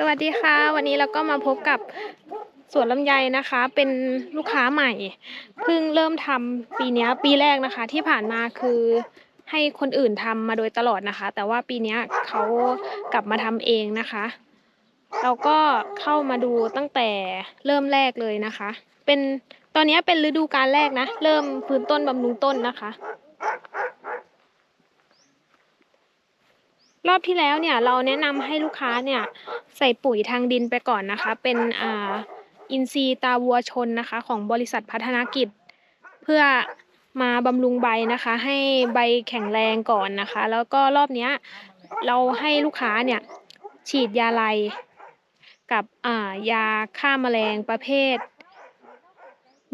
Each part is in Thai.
สวัสดีค่ะ วันนี้เราก็มาพบกับสวนลำไยนะคะ เป็นลูกค้าใหม่ เพิ่งเริ่มทำปีนี้ปีแรกนะคะ ที่ผ่านมาคือให้คนอื่นทำมาโดยตลอดนะคะ แต่ว่าปีนี้เขากลับมาทำเองนะคะ เราก็เข้ามาดูตั้งแต่เริ่มแรกเลยนะคะ เป็นตอนนี้เป็นฤดูกาลแรกนะ เริ่มพื้นต้นบำรุงต้นนะคะ รอบที่แล้วเนี่ยเราแนะนำให้ลูกค้าเนี่ยใส่ปุ๋ยทางดินไปก่อนนะคะ เป็นอ่าอินทรีย์ตาวัวชนนะคะ ของบริษัทพัฒนากิจ เพื่อมาบำรุงใบนะคะ ให้ใบแข็งแรงก่อนนะคะ แล้วก็รอบเนี้ยเราให้ลูกค้าเนี่ยฉีดยาไลกับอ่ายาฆ่าแมลงประเภท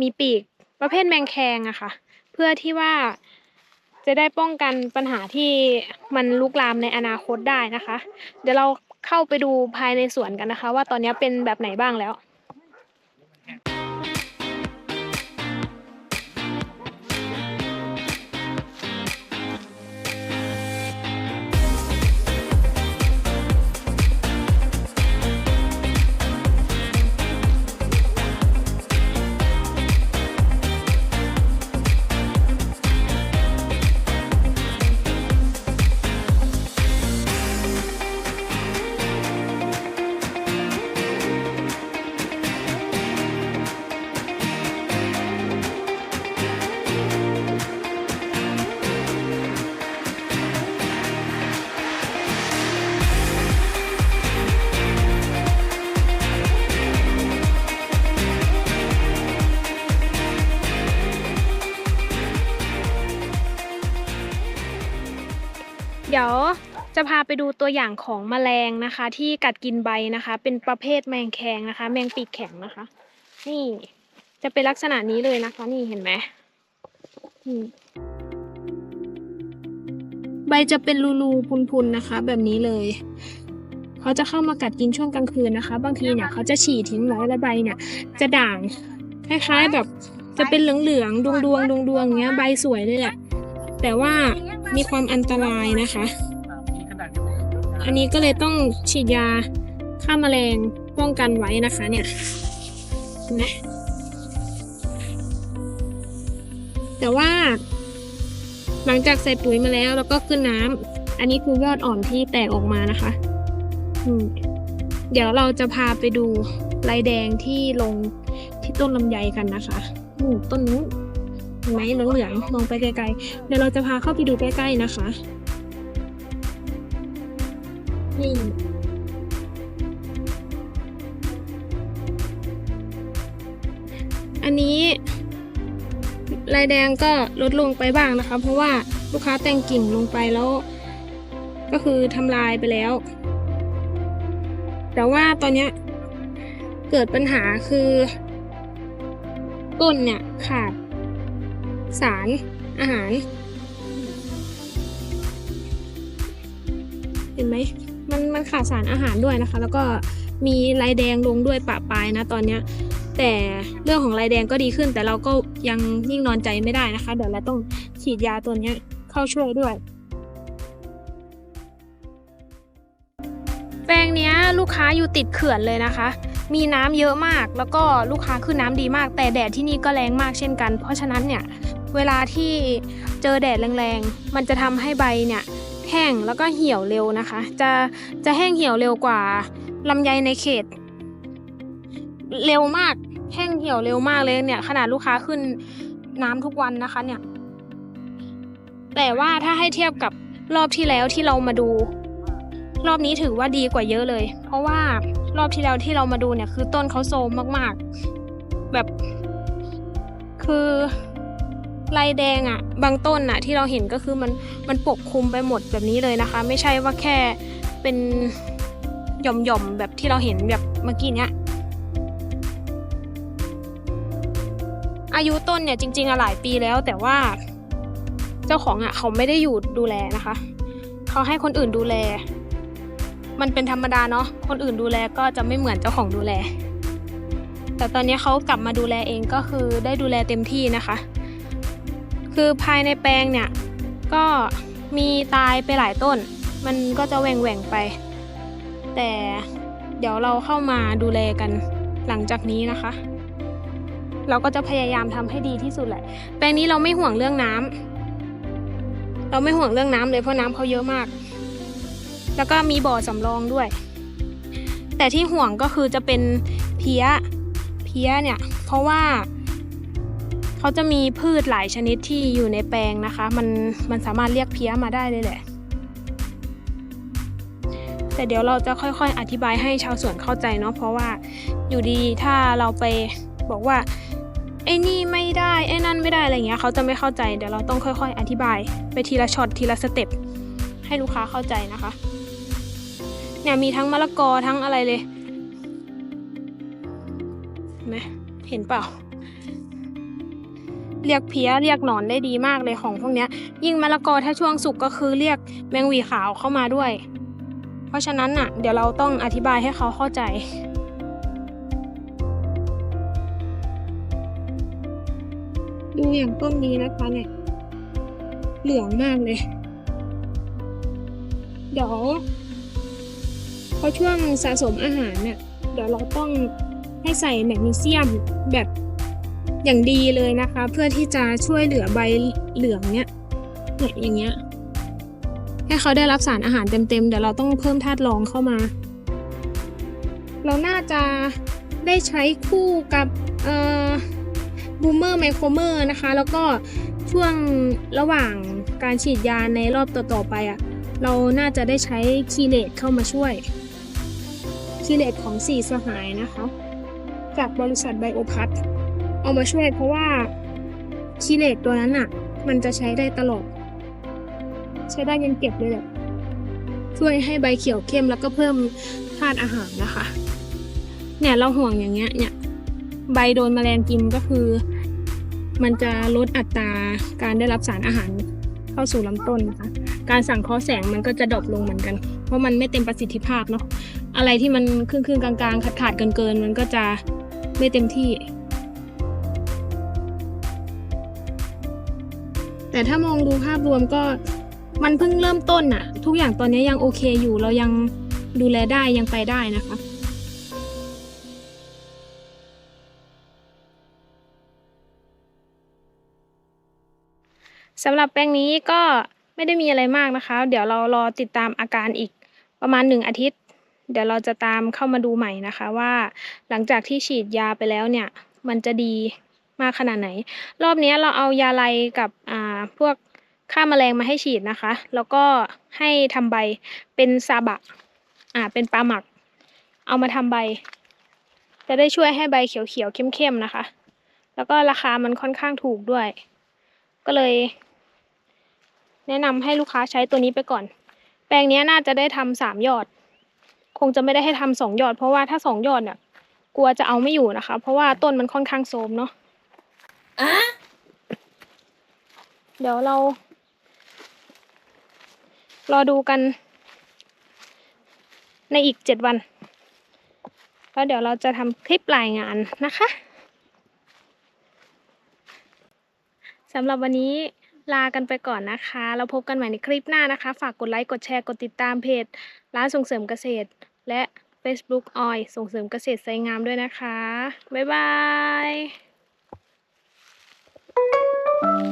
มีปีกประเภทแมงแคงอะค่ะ เพื่อที่ว่า จะได้ป้องกันปัญหาที่มันลุกลามในอนาคตได้นะคะ เดี๋ยวเราเข้าไปดูภายในสวนกันนะคะ ว่าตอนนี้เป็นแบบไหนบ้างแล้ว ดี๋ยวจะพาไปดูตัวอย่างของแมลงนะคะ ที่กัดกินใบนะคะ เป็นประเภทแมงแคงนะคะ แมงปีกแข็งนะคะ นี่จะเป็นลักษณะนี้เลยนะคะ นี่เห็นไหมใบจะเป็นรูๆพุนๆนะคะ แบบนี้เลยเขาจะเข้ามากัดกินช่วงกลางคืนนะคะ บางทีเนี่ยเขาจะฉี่ทิ้งไว้แล้วใบเนี่ย จะด่างคล้ายๆแบบจะเป็นเหลืองๆดวงๆดวงๆอย่างเงี้ยใบสวยเลยแหละ แต่ว่ามีความอันตรายนะคะ อันนี้ก็เลยต้องฉีดยาฆ่าแมลงป้องกันไว้นะคะเนี่ยเห็นไหมแต่ว่า หลังจากใส่ปุ๋ยมาแล้วแล้วก็ขึ้นน้ำอันนี้คือยอดอ่อนที่แตกออกมานะคะอืมเดี๋ยวเราจะพาไปดูลายแดงที่ลงที่ต้นลำไยกันนะคะอืมต้นนู้น เห็นไหมเหลืองๆมองไปไกลๆเดี๋ยวเราจะพาเข้าไปดูใกล้ๆนะคะนี่อันนี้ลายแดงก็ลดลงไปบ้างนะคะ เพราะว่าลูกค้าแต่งกิ่งลงไปแล้ว ก็คือทำลายไปแล้ว แต่ว่าตอนนี้เกิดปัญหาคือ ต้นเนี่ยขาด สาร อาหาร เห็นไหมมันมันขาดสารอาหารด้วยนะคะ แล้วก็มีลายแดงลงด้วยปะปลายนะตอนเนี้ยแต่เรื่องของลายแดงก็ดีขึ้น แต่เราก็ยังยิ่งนอนใจไม่ได้นะคะ เดี๋ยวเราต้องฉีดยาตัวนี้เข้าช่วยด้วย แปลงนี้ลูกค้าอยู่ติดเขื่อนเลยนะคะ มีน้ำเยอะมาก แล้วก็ลูกค้าขึ้นน้ำดีมาก แต่แดดที่นี่ก็แรงมากเช่นกัน เพราะฉะนั้นเนี่ย เวลาที่เจอแดดแรงๆ มันจะทำให้ใบเนี่ยแห้งแล้วก็เหี่ยวเร็วนะคะ จะจะแห้งเหี่ยวเร็วกว่าลำไยในเขต เร็วมากแห้งเหี่ยวเร็วมากเลยเนี่ย ขนาดลูกค้าขึ้นน้ำทุกวันนะคะเนี่ย แต่ว่าถ้าให้เทียบกับรอบที่แล้วที่เรามาดู รอบนี้ถือว่าดีกว่าเยอะเลย เพราะว่ารอบที่แล้วที่เรามาดูเนี่ยคือต้นเขาโซมมากๆ แบบคือ ลายแดงอะ่ะ บางต้นอะ่ะที่เราเห็นก็คือมันมันปกคลุมไปหมดแบบนี้เลยนะคะ ไม่ใช่ว่าแค่เป็นหย่อมๆแบบที่เราเห็นแบบเมื่อกี้เนี้ยอายุต้นเนี่ยจริงๆอะหลายปีแล้วแต่ว่า เจ้าของอะเขาไม่ได้อยู่ดูแลนะคะ เขาให้คนอื่นดูแล มันเป็นธรรมดาเนาะคนอื่นดูแลก็จะไม่เหมือนเจ้าของดูแล แต่ตอนนี้เขากลับมาดูแลเองก็คือได้ดูแลเต็มที่นะคะ คือภายในแปลงเนี่ย ก็มีตายไปหลายต้น มันก็จะแหว่งแหว่งไป แต่เดี๋ยวเราเข้ามาดูแลกันหลังจากนี้นะคะ เราก็จะพยายามทำให้ดีที่สุดแหละ แปลงนี้เราไม่ห่วงเรื่องน้ำเราไม่ห่วงเรื่องน้ำเลยเพราะน้ำเขาเยอะมาก แล้วก็มีบ่อสำรองด้วย แต่ที่ห่วงก็คือจะเป็นเพี้ยเพี้ยเนี่ย เพราะว่า เขาจะมีพืชหลายชนิดที่อยู่ในแปลงนะคะ มันมันสามารถเรียกเพี้ยมาได้เลยแหละ แต่เดี๋ยวเราจะค่อยๆ อธิบายให้ชาวสวนเข้าใจเนาะเพราะว่าอยู่ดีถ้าเราไปบอกว่าไอ้นี่ไม่ได้ไอ้นั่นไม่ได้อะไรเงี้ยเขาจะไม่เข้าใจเดี๋ยวเราต้องค่อย ๆ อธิบาย ไปทีละช็อตทีละสเต็ปให้ลูกค้าเข้าใจนะคะเนี่ยมีทั้งมะละกอทั้งอะไรเลยเห็นไหมเห็นเปล่า เรียกเพี้ยเรียกหนอนได้ดีมากเลยของพวกเนี้ย ยิ่งมะละกอถ้าช่วงสุกก็คือเรียกแมงวีขาวเข้ามาด้วย เพราะฉะนั้นน่ะ เดี๋ยวเราต้องอธิบายให้เขาเข้าใจดูอย่างต้นนี้นะคะเนี่ยเหลืองมากเลย เดี๋ยวพอช่วงสะสมอาหารเนี่ยเดี๋ยวเราต้องให้ใส่แมกนีเซียมแบบ อย่างดีเลยนะคะ เพื่อที่จะช่วยเหลือใบเหลืองเนี่ยเนี่ยอย่างเงี้ยให้เขาได้รับสารอาหารเต็มๆเดี๋ยวเราต้องเพิ่มธาตุรองเข้ามา เราน่าจะได้ใช้คู่กับเอ่อบูมเมอร์ไมโครเมอร์นะคะ แล้วก็ช่วงระหว่างการฉีดยาในรอบต่อๆไปอะ่ะเราน่าจะได้ใช้คีเลตเข้ามาช่วยคีเลตของสี่สหายนะคะ จากบริษัทไบโอพัท เอามาช่วยเพราะว่าคีเลตตัวนั้นอะมันจะใช้ได้ตลอด ใช้ได้ยันเก็บเลยแหละช่วยให้ใบเขียวเข้มแล้วก็เพิ่มธาตุอาหารนะคะ เนี่ยเราห่วงอย่างเงี้ย เนี่ย ใบโดนแมลงกินก็คือ มันจะลดอัตราการได้รับสารอาหารเข้าสู่ลำต้นนะคะ การสั่งเคราะห์แสงมันก็จะดรอปลงเหมือนกัน เพราะมันไม่เต็มประสิทธิภาพเนาะ อะไรที่มันครึ่งๆกลางๆ ขาดๆเกินๆ มันก็จะไม่เต็มที่ ถ้ามองดูภาพรวมก็มันเพิ่งเริ่มต้นอะทุกอย่างตอนนี้ยังโอเคอยู่เรายังดูแลได้ยังไปได้นะคะสำหรับแปลงนี้ก็ไม่ได้มีอะไรมากนะคะ เดี๋ยวเรารอติดตามอาการอีกประมาณหนึ่งอาทิตย์ เดี๋ยวเราจะตามเข้ามาดูใหม่นะคะว่า หลังจากที่ฉีดยาไปแล้วเนี่ย มันจะดี มากขนาดไหน รอบนี้เราเอายาไลกับอ่าพวกฆ่าแมลงมาให้ฉีดนะคะ แล้วก็ให้ทำใบเป็นซาบะอ่าเป็นปลาหมัก เอามาทำใบ จะได้ช่วยให้ใบเขียวๆเข้มๆนะคะ แล้วก็ราคามันค่อนข้างถูกด้วย ก็เลย แนะนำให้ลูกค้าใช้ตัวนี้ไปก่อน แปลงนี้น่าจะได้ทำสามยอด คงจะไม่ได้ให้ทำสองยอด เพราะว่าถ้าสองยอดเนี่ยกลัวจะเอาไม่อยู่นะคะ เพราะว่าต้นมันค่อนข้างโทมเนาะะเดี๋ยวเรา รอดูกัน ในอีกเจ็ดวัน แล้วเดี๋ยวเราจะทำคลิปรายงานนะคะสำหรับวันนี้ลากันไปก่อนนะคะ เราพบกันใหม่ในคลิปหน้านะคะ ฝากกดไลค์ กดแชร์ กดติดตามเพจ ร้านส่งเสริมเกษตร และ Facebook ออยส่งเสริมเกษตรไซงามด้วยนะคะ บ๊ายบาย Thank you.